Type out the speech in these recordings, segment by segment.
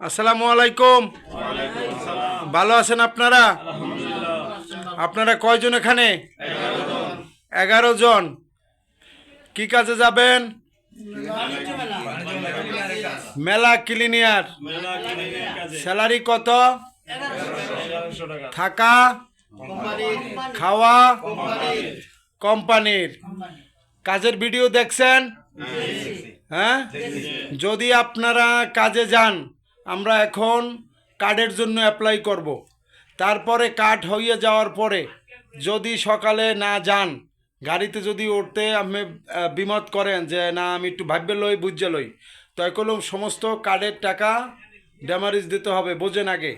আসসালামু আলাইকুম। ভালো আছেন আপনারা? আপনারা কয়জন এখানে? এগারো জন। কি কাজে যাবেন? মেলা ক্লিনিয়ার। স্যালারি কত? থাকা? খাওয়া? কোম্পানির। কাজের ভিডিও দেখছেন? হ্যাঁ? যদি আপনারা কাজে যান আমরা এখন কার্ডের জন্য অ্যাপ্লাই করব। তারপরে কার্ড হইয়ে যাওয়ার পরে যদি সকালে না যান গাড়িতে যদি উঠতে আপনি বিমত করেন যে না আমি একটু ভাববে লই বুঝে লই তো কলম সমস্ত কার্ডের টাকা ড্যামারিজ দিতে হবে বোঝেন আগে।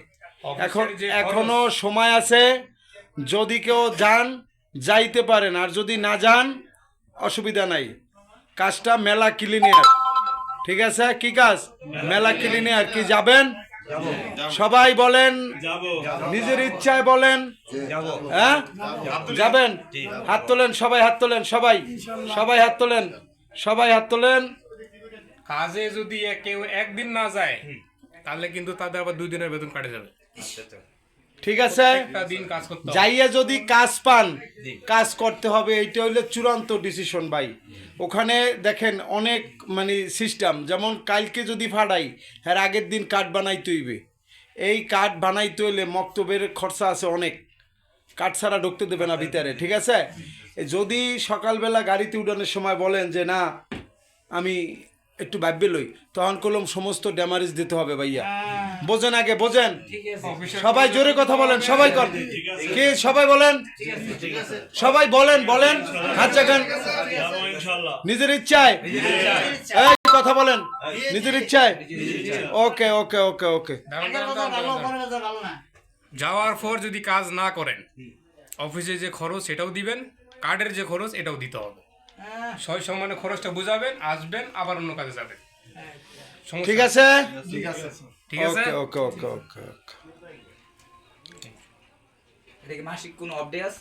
এখন এখনও সময় আছে যদি কেউ যান যাইতে পারেন আর যদি না যান অসুবিধা নাই। কাজটা মেলা ক্লিনিয়ার ঠিক আছে কি কাজ? মেলা ক্লিনিয়ার কি যাবেন? সবাই বলেন নিজের ইচ্ছায় বলেন হ্যাঁ? যাবেন? হাত তোলেন সবাই হাত তোলেন সবাই সবাই হাত তোলেন সবাই হাত তোলেন। কাজে যদি কেউ একদিন না যায় তাহলে কিন্তু তাদের আবার দুই দিনের বেতন কাটে যাবে। ঠিক আছে। যাইয়া যদি কাজ পান কাজ করতে হবে এইটা হইলে চূড়ান্ত ডিসিশন ভাই। ওখানে দেখেন অনেক মানে সিস্টেম যেমন কালকে যদি ফাড়াই হ্যাঁ আগের দিন কার্ড বানাইতে হইবে। এই কার্ড বানাইতে হইলে মক্তবের খরচা আছে অনেক। কাঠ ছাড়া ঢুকতে দেবে না ভিতরে ঠিক আছে? যদি সকালবেলা গাড়িতে উঠানোর সময় বলেন যে না আমি একটু ভাববে লই। তখন কলম সমস্ত ড্যামারেজ দিতে হবে ভাইয়া। বোঝেন আগে বোঝেন? সবাই জোরে কথা বলেন সবাই কর। কে সবাই বলেন? সবাই বলেন বলেন। হাত চাকান নিজের ইচ্ছায়। কথা বলেন। নিজের ইচ্ছায়। ওকে ওকে ওকে ওকে। যাওয়ার পর যদি কাজ না করেন অফিসে যে খরচ সেটাও দিবেন কার্ডের যে খরচ এটাও দিতে হবে। ছয় সম্মানে খরচটা বুঝাবেন আসবেন আবার অন্য কাজে যাবেন। ঠিক আছে? ঠিক আছে। ওকে ওকে ওকে ওকে ওকে। এটা কি মাসিক কোনো আপডেট আছে?